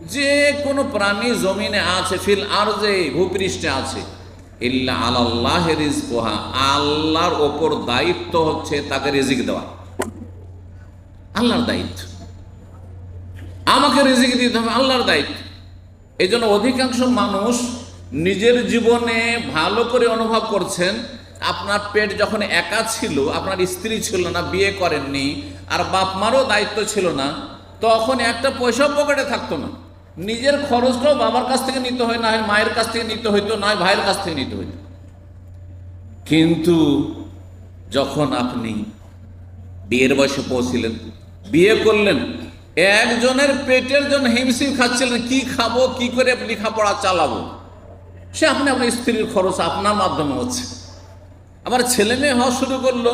যে কোনো প্রাণী জমিনে আছে, ফিল আর যে ভূপৃষ্ঠে আছে। ইল্লা আল্লাহ রিজকোহা, আল্লাহর ওপর দায়িত্ব হচ্ছে তাকে রিজিক দেওয়া। আল্লাহর দায়িত্ব। আমাকে রিজিক দিতে হবে, আল্লাহর দায়িত্ব। এই জন্য অধিকাংশ মানুষ নিজের জীবনে ভালো করে অনুভব করছেন, আপনার পেট যখন একা ছিল, আপনার স্ত্রী ছিল না, বিয়ে করেননি, আর বাপ মারও দায়িত্ব ছিল না, তখন একটা পয়সা পকেটে থাকতো না। নিজের খরচটাও বাবার কাছ থেকে নিতে হয়, না হয় মায়ের কাছ থেকে নিতে হইতো, না হয় ভাইয়ের কাছ থেকে নিতে হইতো। কিন্তু যখন আপনি বিয়ের বয়সে পৌঁছিলেন, বিয়ে করলেন, একজনের পেটের জন্য হিমশিম খাচ্ছিলেন, কি খাব, কি করে লেখাপড়া চালাবো? সে আপনি আপনার স্ত্রীর খরচ আপনার মাধ্যমে হচ্ছে। আবার ছেলে মেয়ে হওয়া শুরু করল,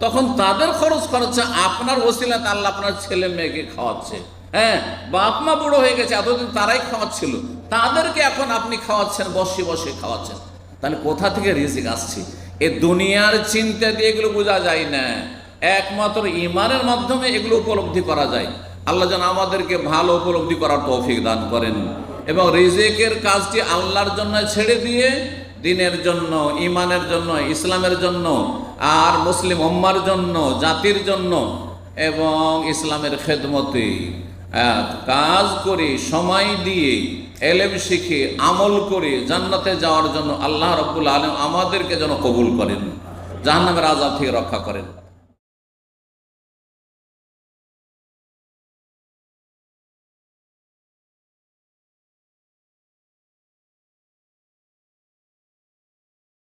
তখন তাদের খরচ খরচা আপনার ওসিলাতে আল্লাহ আপনার ছেলে মেয়েকে খাওয়াচ্ছে। হ্যাঁ বাপ মা বুড়ো হয়ে গেছে এতদিন তারাই খাওয়াচ্ছিল। তাদেরকে এখন আপনি খাওয়াচ্ছেন বসে বসে খাওয়াচ্ছেন। তাহলে কোথা থেকে রিজিক আসছে? এ দুনিয়ার চিন্তা দিয়ে এগুলো বোঝা যায় না। একমাত্র ইমানের মাধ্যমে এগুলো উপলব্ধি করা যায়। আল্লাহ যেন আমাদেরকে ভালো উপলব্ধি করার তৌফিক দান করেন। এবং রিজেকের কাজটি আল্লাহর জন্য ছেড়ে দিয়ে দিনের জন্য ইমানের জন্য, ইসলামের জন্য, আর মুসলিম উম্মার জন্য, জাতির জন্য, এবং ইসলামের খেদমতে। কাজ করে, সময় দিয়ে, এলেম শিখে, আমল করে জান্নাতে যাওয়ার জন্য আল্লাহ রব্বুল আলম আমাদেরকে যেন কবুল করেন। জাহান্নামের আজাব থেকে রক্ষা করেন।